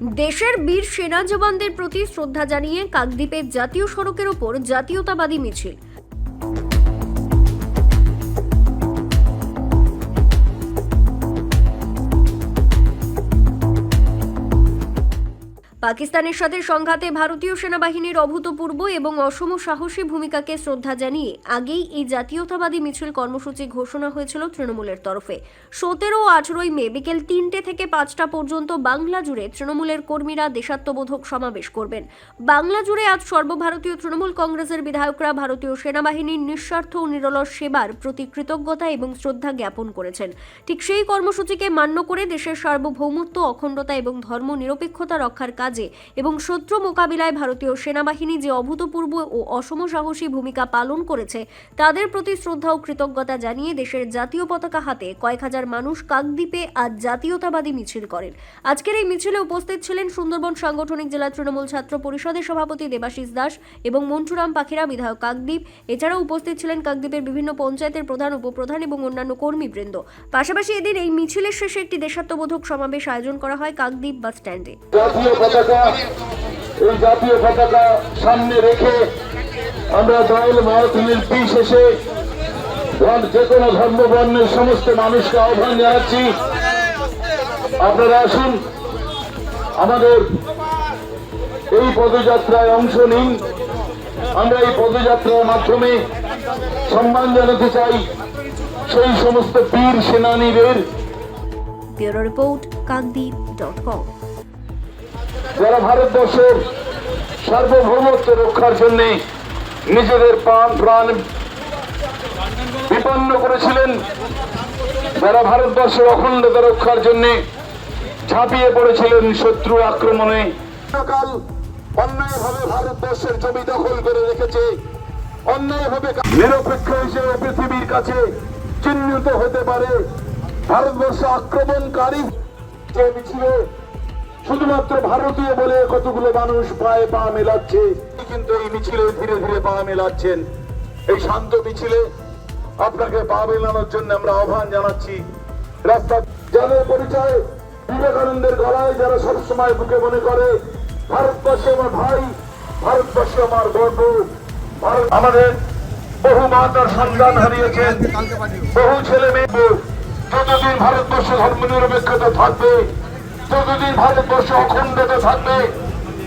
দেশের বীর সেনা জওয়ানদের প্রতি শ্রদ্ধা জানিয়ে কাকদ্বীপের জাতীয় সড়কের ওপর জাতীয়তাবাদী মিছিল। পাকিস্তানের সাথে সংঘাতে ভারতীয় সেনাবাহিনীর অভূতপূর্ব এবং অসম সাহসী ভূমিকাকে শ্রদ্ধা জানিয়ে আগেই এই জাতীয়তাবাদী মিছিল কর্মসূচি ঘোষণা হয়েছিল তৃণমূলের তরফে। সতেরো ও আঠেরোই মে বিকেল তিনটে থেকে পাঁচটা পর্যন্ত বাংলা জুড়ে তৃণমূলের কর্মীরা দেশাত্মবোধক সমাবেশ করবেন। বাংলা জুড়ে আজ সর্বভারতীয় তৃণমূল কংগ্রেসের বিধায়করা ভারতীয় সেনাবাহিনীর নিঃস্বার্থ ও নিরলস সেবার প্রতি কৃতজ্ঞতা এবং শ্রদ্ধা জ্ঞাপন করেছেন। ঠিক সেই কর্মসূচিকে মান্য করে দেশের সার্বভৌমত্ব, অখণ্ডতা এবং ধর্ম নিরপেক্ষতা রক্ষার কাজে এবং শত্রু মোকাবিলায় ভারতীয় সেনাবাহিনী যে অভূতপূর্ব ও অসম সাহসী ভূমিকা পালন করেছে, তাদের প্রতি শ্রদ্ধা ও কৃতজ্ঞতা জানিয়ে দেশের জাতীয় পতাকা হাতে কয়েক হাজার মানুষ কাকদ্বীপে আজ জাতীয়তাবাদী মিছিল করেন। আজকের এই মিছিলে উপস্থিত ছিলেন সুন্দরবন সাংগঠনিক জেলা তৃণমূল ছাত্র পরিষদের সভাপতি দেবাশিস দাস এবং মন্টুরাম পাখিরা বিধায়ক কাকদ্বীপ। এছাড়াও উপস্থিত ছিলেন কাকদ্বীপের বিভিন্ন পঞ্চায়েতের প্রধান, উপপ্রধান এবং অন্যান্য কর্মীবৃন্দ। পাশাপাশি এদিন এই মিছিলের শেষে একটি দেশাত্মবোধক সমাবেশ আয়োজন করা হয় কাকদ্বীপ বাস স্ট্যান্ডে পতাকা, এই জাতীয় পতাকা সামনে রেখে আমরা দল, মত নির্বিশেষে ধর- যে কোনো ধর্ম বর্ণের সমস্ত মানুষকে আহ্বান জানাচ্ছি। আপনারা আসুন, আমাদের এই পদযাত্রায় অংশ নিন। আমরা এই পদযাত্রার মাধ্যমে সম্মান জানাতে চাই সেই সমস্ত বীর সেনানীদের। Bureau report, Kakdwip dot com. যারা ভারতবর্ষের সার্বভৌমত্ব রক্ষার জন্য নিজেদের প্রাণ প্রাণ বিপন্ন করেছিলেন যারা ভারতবর্ষের অখণ্ডতা রক্ষার জন্য ঝাঁপিয়ে পড়েছিলেন শত্রু আক্রমণে। কাল অন্যায়ভাবে ভারতবর্ষের জমি দখল করে রেখেছে। অন্যায়ভাবে নিরপেক্ষ হিসেবে পৃথিবীর কাছে চিহ্নিত হতে পারে ভারতবর্ষ আক্রমণকারী যে মিছিলে শুধুমাত্র ভারতীয় বলে কতগুলো মানুষ পায়ে পা মেলাচ্ছে, কিন্তু এই মিছিলে ধীরে ধীরে পা মেলাচ্ছেন। এই শান্ত মিছিলে আপনাকে পা মেলানোর জন্য আমরা আহ্বান জানাচ্ছি। রাস্তা যাদের পরিচয়, বিবেকানন্দের গলায় যারা সবসময় বুকে মনে করে, ভারতবর্ষে আমার ভাই, ভারতবর্ষে আমার গর্ব ভারত আমাদের বহু মা তার সন্তান হারিয়েছেন। বহু ছেলে মেয়ে যতদিন ভারতবর্ষ ধর্ম নিরপেক্ষতা থাকবে যতদিন ভারতবর্ষ অখণ্ডতে থাকবে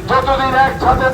যতদিন এক ছাদের